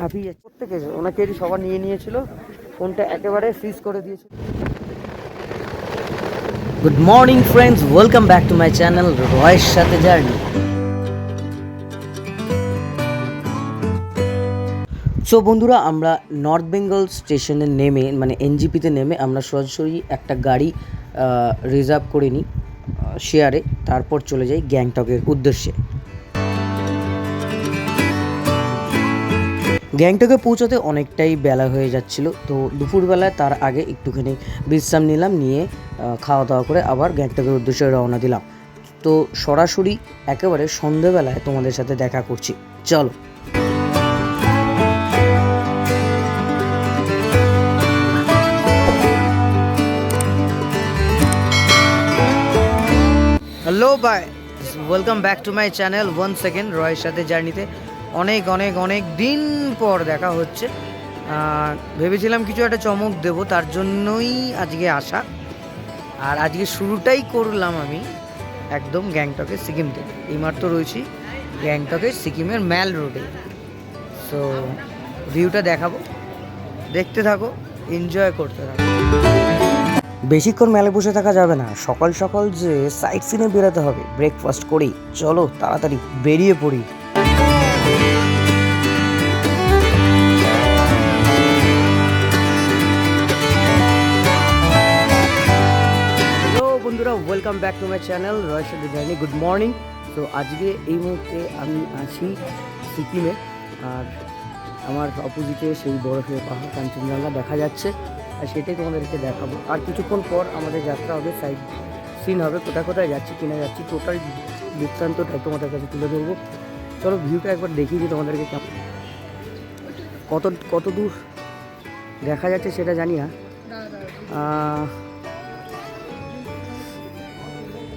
হাঁপিয়ে প্রত্যেকে ওনাকেরই সবার নিয়ে নিয়েছিল। ফোনটা একেবারে ফ্রিজ করে দিয়েছিল good morning friends welcome back to my channel রয়ের সাথে জার্নি সো বন্ধুরা, আমরা নর্থ বেঙ্গল স্টেশনে নেমে মানে এনজিপিতে নেমে আমরা সরাসরি একটা গাড়ি রিজার্ভ করে নিই শেয়ারে তারপর চলে যাই গ্যাংটকের উদ্দেশ্যে। গ্যাংটকে পৌঁছাতে অনেকটাই বেলা হয়ে যাচ্ছিল, তো দুপুরবেলায় তার আগে একটুখানি বিশ্রাম নিলাম, নিয়ে খাওয়া দাওয়া করে আবার গ্যাংটকের উদ্দেশ্যে রওনা দিলাম। তো সরাসরি একেবারে সন্ধেবেলায় তোমাদের সাথে দেখা করছি। চলো। Hello bye welcome back to my channel one second রয়ের সাথে জার্নিতে অনেক অনেক অনেক দিন পর দেখা হচ্ছে। ভেবেছিলাম কিছু একটা চমক দেব, তার জন্যই আজকে আসা। আর আজকে শুরুটাই করলাম আমি একদম গ্যাংটকের সিকিম থেকে। এইমাত্র রয়েছি গ্যাংটকের সিকিমের ম্যাল রোডে। সো, ভিউটা দেখাবো, দেখতে থাকো, এনজয় করতে থাকো। বেশিক্ষণ মেলে বসে থাকা যাবে না। সকাল সকাল যে সাইট সিনে বেরোতে হবে, ব্রেকফাস্ট করেই। চলো, তাড়াতাড়ি বেরিয়ে পড়ি। Welcome back to my channel রয়েশ journey good morning তো আজকে এই মুহূর্তে আমি আছি সিকিমে, আর আমার অপোজিটে সেই বরফের পাহাড়, কাঞ্চনজঙ্ঘা দেখা যাচ্ছে। আর সেটাই তোমাদেরকে দেখাবো। আর কিছুক্ষণ পর আমাদের যাত্রা হবে সাইড সিন হবে, কোথায় কোথায় যাচ্ছি, কিনা যাচ্ছি টোটাল বৃত্তান্তটাই তোমাদের কাছে তুলে ধরবো। চলো ভিউটা একবার দেখিয়ে দিই তোমাদেরকে কেমন কত কত দূর দেখা যাচ্ছে সেটা জানি না।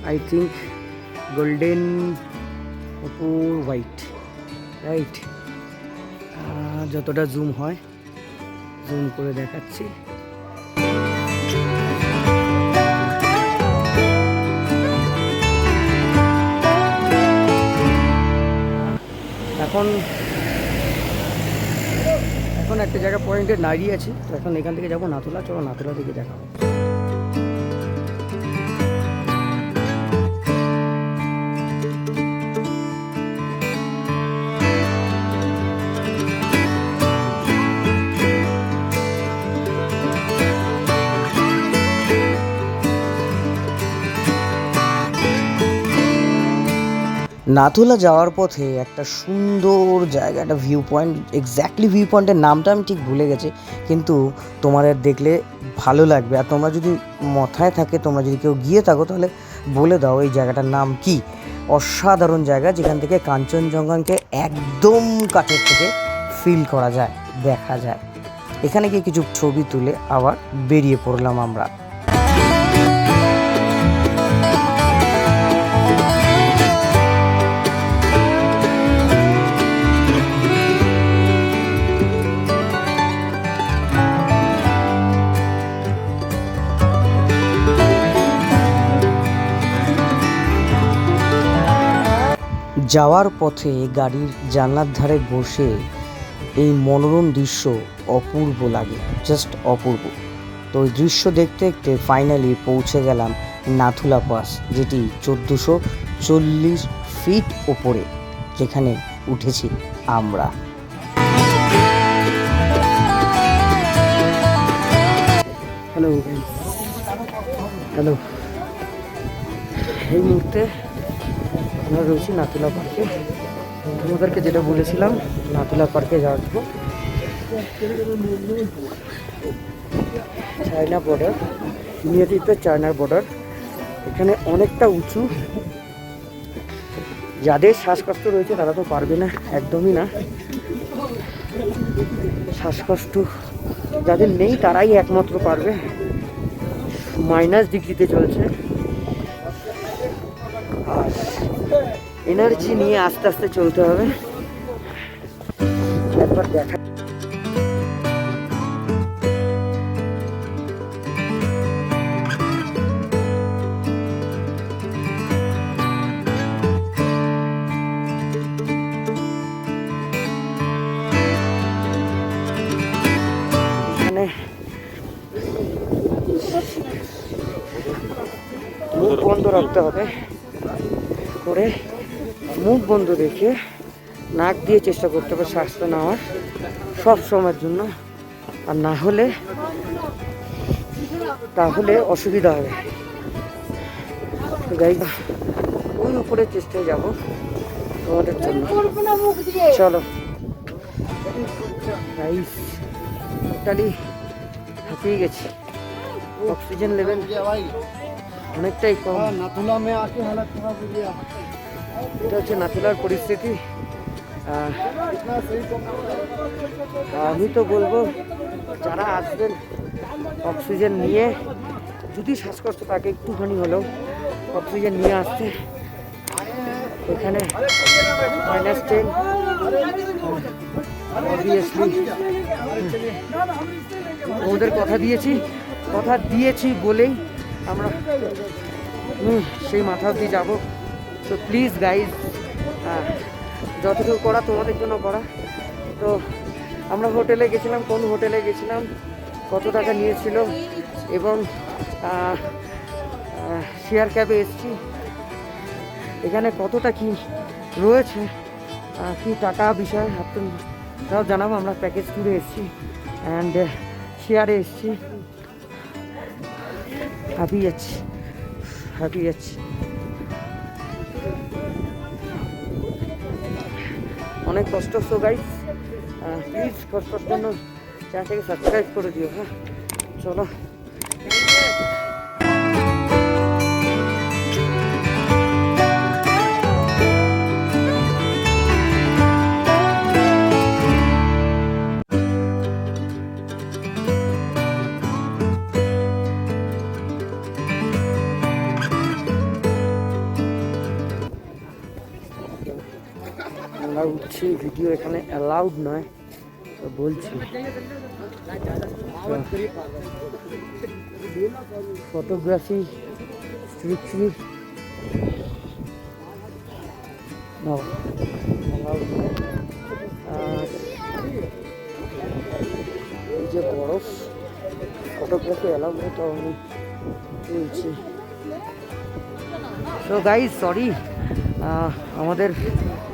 আই থিঙ্ক গোল্ডেন অপুর হোয়াইট রাইট যতটা জুম হয় জুম করে দেখাচ্ছি। এখন এখন একটা জায়গা পয়েন্টে দাঁড়িয়ে আছি, তো এখন এখান থেকে যাব নাথুলা। চলো নাথুলা থেকে দেখাবো নাথুলা যাওয়ার পথে একটা সুন্দর জায়গা একটা ভিউ পয়েন্ট এক্স্যাক্টলি ভিউ পয়েন্টের নামটা আমি ঠিক ভুলে গেছি, কিন্তু তোমার দেখলে ভালো লাগবে। আর তোমরা যদি মাথায় থাকে, তোমরা যদি কেউ গিয়ে থাকো, তাহলে বলে দাও এই জায়গাটার নাম কি। অসাধারণ জায়গা, যেখান থেকে কাঞ্চনজঙ্ঘাকে একদম কাছের থেকে ফিল করা যায়, দেখা যায়। এখানে গিয়ে কিছু ছবি তুলে আবার বেরিয়ে পড়লাম আমরা। যাওয়ার পথে গাড়ির জানলার ধারে বসে এই মনোরম দৃশ্য অপূর্ব লাগে জাস্ট অপূর্ব। তো ওই দৃশ্য দেখতে দেখতে ফাইনালি পৌঁছে গেলাম নাথুলা পাস, যেটি চোদ্দোশো চল্লিশ ফিট ওপরে, যেখানে উঠেছি আমরা। হ্যালো হ্যালো এই মুহূর্তে আমরা রয়েছি নাতুলা পার্কে। তোমাদেরকে যেটা বলেছিলাম, নাতুলা পার্কে জন্য। চায়না বর্ডার নিয়তিতে চায়নার বর্ডার এখানে অনেকটা উঁচু। যাদের শ্বাসকষ্ট রয়েছে, তারা তো পারবে না, একদমই না। শ্বাসকষ্ট যাদের নেই, তারাই একমাত্র পারবে। মাইনাস ডিগ্রিতে চলছে। আর এনার্জি নিয়ে আস্তে আস্তে চলতে হবে। একবার দেখা মুখ বন্ধ রাখতে হবে। বন্ধ রেখে নাক দিয়ে চেষ্টা করতে হবে শ্বাসটা নেওয়ার সব সময়ের জন্য। আর না হলে তাহলে অসুবিধা হবে। গাই ওই উপরে চেষ্টায় যাব তোমাদের জন্য। চলো। গাইস টোটালি হাঁপিয়ে গেছি। অক্সিজেন লেভেল অনেকটাই কম। এটা হচ্ছে নাথুলার পরিস্থিতি। আমি তো বলব, যারা আসবেন অক্সিজেন নিয়ে, যদি শ্বাসকষ্ট তাকে একটুখানি হলেও অক্সিজেন নিয়ে আসতে, এখানে মাইনাস টেন অবভিয়াসলি ওদের কথা দিয়েছি কথা দিয়েছি বলেই আমরা সেই মাথা অবধি যাব। তো প্লিজ গাইজ যতটুকু করা তোমাদের জন্য করা। তো আমরা হোটেলে গেছিলাম, কোন হোটেলে গেছিলাম, কত টাকা নিয়েছিল এবং শেয়ার ক্যাবে এসছি। এখানে কতটা কি রয়েছে কি টাকা বিষয় আপনার তাও জানাব। আমরা প্যাকেজ ট্যুরে এসেছি অ্যান্ড শেয়ারে এসেছি। হ্যাপি যাচ্ছি হ্যাপি আছি অনেক কষ্ট সো গাইস প্লিজ কষ্টর জন্য চ্যানেলটাকে সাবস্ক্রাইব করে দিও হ্যাঁ? চলো। ভিডিও এখানে অ্যালাউড নয়, তো বলছি। ফটোগ্রাফি স্ট্রিক্টলি এই যে বরফ ফটোগ্রাফি অ্যালাউড নয় তো আমি বলছি। তো গাইজ সরি আমাদের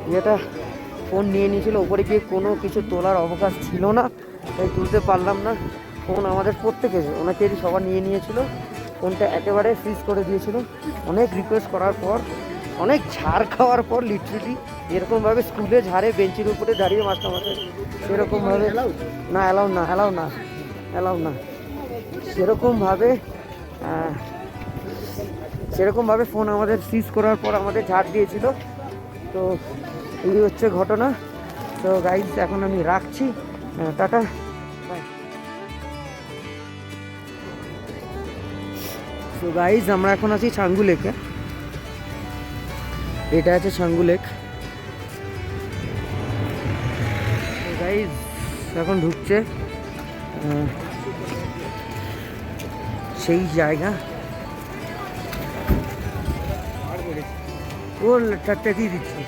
ইয়েটা ফোন নিয়ে নিয়েছিল, ওপরে গিয়ে কোনো কিছু তোলার অবকাশ ছিল না, তাই তুলতে পারলাম না। ফোন আমাদের প্রত্যেকে ওনাকেরই সবার নিয়ে নিয়েছিল। ফোনটা একেবারে ফ্রিজ করে দিয়েছিল। অনেক রিকোয়েস্ট করার পর, অনেক ঝাড় খাওয়ার পর লিটারেলি এরকমভাবে স্কুলে ঝাড়ে বেঞ্চের উপরে দাঁড়িয়ে মাস্টার মাস্টার সেরকমভাবে না অ্যালাউ না অ্যালাউ না অ্যালাউ না। সেরকমভাবে সেরকমভাবে ফোন আমাদের সিজ করার পর আমাদের ঝাড় দিয়েছিল। তো এই হচ্ছে ঘটনা। তো গাইজ এখন আমি রাখছি। টাটা। তো গাইজ আমরা এখন আছি ছাঙ্গু লেকে। এটা আছে ছাঙ্গু লেক। গাইজ এখন ঢুকছে। সেই জায়গা। ও চারটে দিয়ে দিচ্ছি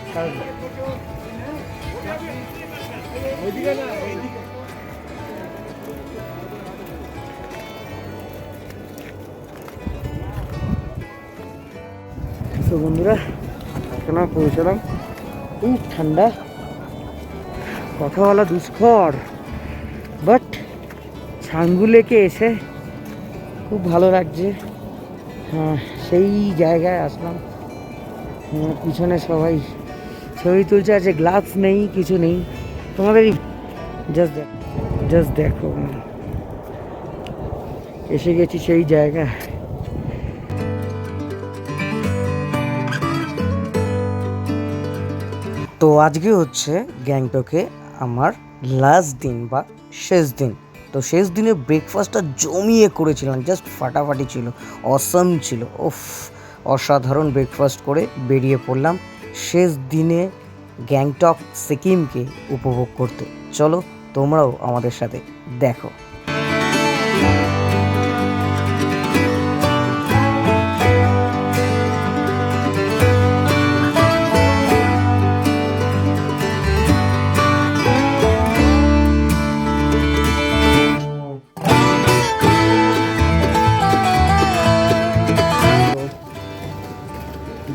বন্ধুরা, এখন এই ঠান্ডা। কথা বলা দুষ্কর। বাট ছাঙ্গু লেকে এসে খুব ভালো লাগছে। হ্যাঁ সেই জায়গায় আসলাম। পিছনে সবাই ছবি তুলছে আছে গ্লাভস নেই, কিছু নেই। তোমাদের জাস্ট জাস্ট দেখো এসে গেছি সেই জায়গা তো আজকে হচ্ছে গ্যাংটকে আমার লাস্ট দিন বা শেষ দিন। তো শেষ দিনে ব্রেকফাস্টটা জমিয়ে করেছিলাম জাস্ট ফাটাফাটি ছিল অসম ছিল ওফ অসাধারণ ব্রেকফাস্ট করে বেরিয়ে পড়লাম। শেষ দিনে গ্যাংটক সিকিমকে উপভোগ করতে। চলো তোমরাও আমাদের সাথে দেখো।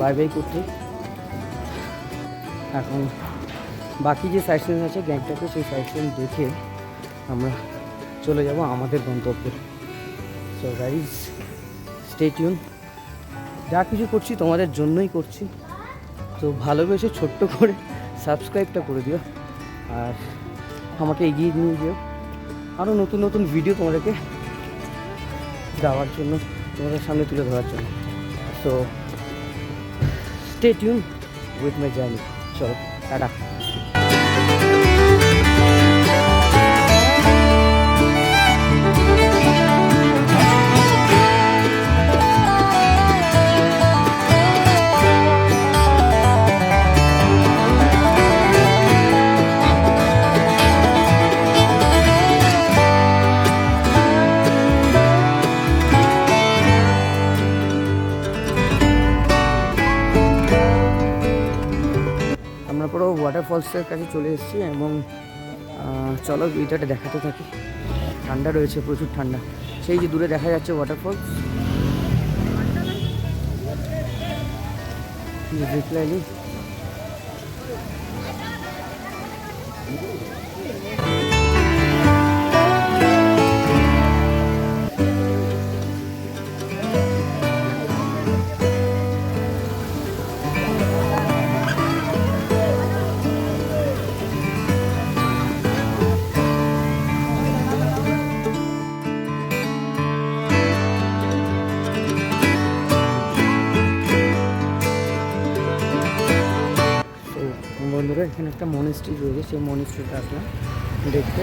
বাই বাই এখন বাকি যে সাইট সিন আছে, গ্যাংটকে সেই সাইট সিন দেখে আমরা চলে যাব আমাদের গন্তব্যে। সো গাইজ স্টে টিউন যা কিছু করছি তোমাদের জন্যই করছি। তো ভালোবেসে ছোট্ট করে সাবস্ক্রাইবটা করে দিও। আর আমাকে এগিয়ে নিয়ে যেও। আরও নতুন নতুন ভিডিও তোমাদেরকে দেওয়ার জন্য, তোমাদের সামনে তুলে ধরার জন্য। So stay tuned with my journey চলো টাটা ওয়াটারফলসের কাছে চলে এসেছি এবং চলো ভিডিওটা দেখাতে থাকি। ঠান্ডা রয়েছে, প্রচুর ঠান্ডা। সেই যে দূরে দেখা যাচ্ছে ওয়াটারফলস দেখলাইনি সেই মনিস্ট্রিটা আসলাম দেখতে।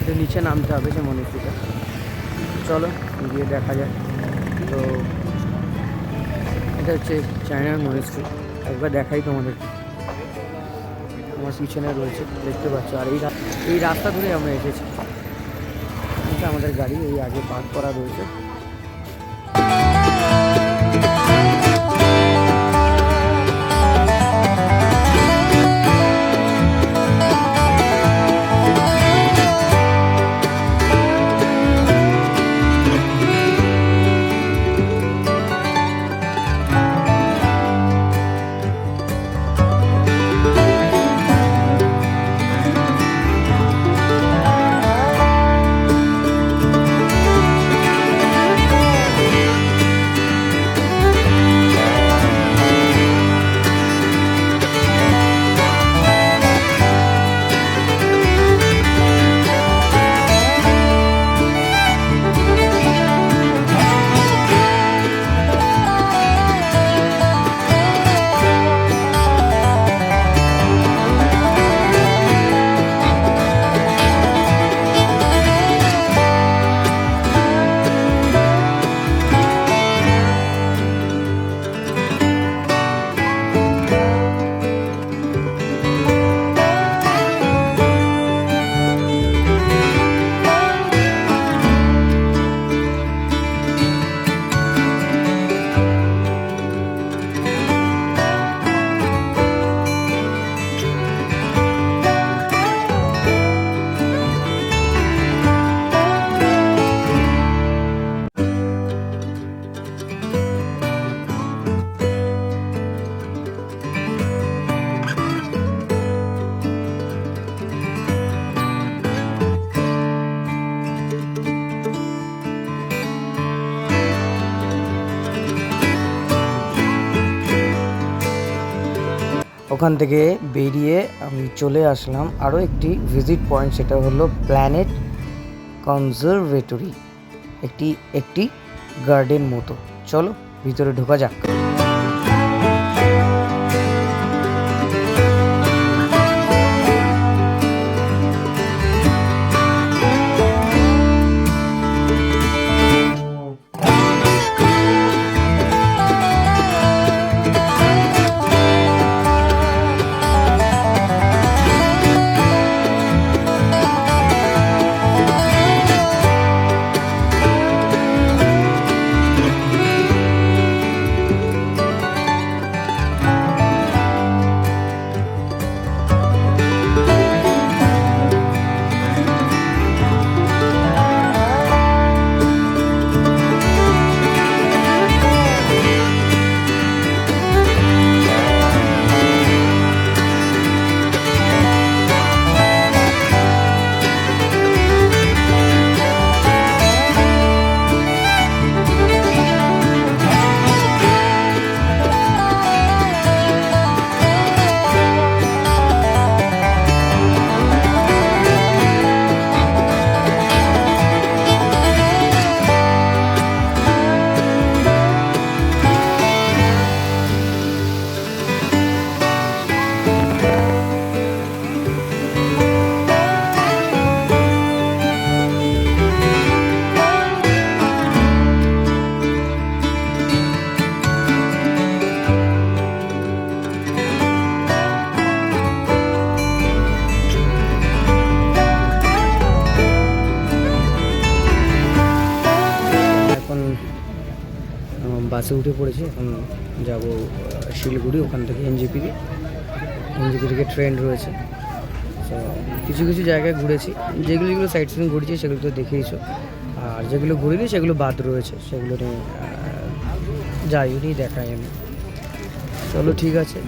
এটা নিচে নামতে হবে সেই মনিস্ট্রিটা চলো, গিয়ে দেখা যাক। তো, এটা হচ্ছে চায়নার মনিস্ট্রি একবার দেখাই তোমাদের আমার পিছনে রয়েছে, দেখতে পাচ্ছ। আর এই এই রাস্তা ধরে আমরা এসেছি। আমাদের গাড়ি, এই আগে পার্ক করা রয়েছে। ওখান থেকে বেরিয়ে আমি চলে আসলাম। আরও একটি ভিজিট পয়েন্ট সেটা হলো প্ল্যানেট কনজারভেটরি একটি একটি গার্ডেন মতো। চলো, ভিতরে ঢোকা যাক। বাসে উঠে পড়েছি। এখন যাব শিলিগুড়ি, ওখান থেকে এনজিপিতে এনজিপি থেকে ট্রেন রয়েছে। তো কিছু কিছু জায়গায় ঘুরেছি। যেগুলো যেগুলো সাইট সিন ঘুরেছি, সেগুলো তো দেখেইছো আর যেগুলো ঘুরিনি, সেগুলো বাদ রয়েছে। সেগুলো নিয়ে যাইনি দেখাই আমি। চলো, ঠিক আছে।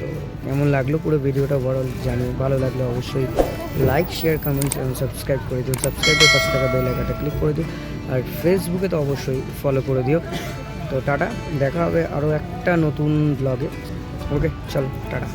তো, কেমন লাগল পুরো ভিডিওটা বড় জানি ভালো লাগলে অবশ্যই লাইক শেয়ার কমেন্ট এবং সাবস্ক্রাইব করে দিও। সাবস্ক্রাইবের পাশে থাকা বেল আইকনটা ক্লিক করে দিও। আর ফেসবুকে তো অবশ্যই ফলো করে দিও। তো টাটা দেখা হবে আরও একটা নতুন ব্লগে ওকে চলো টাটা।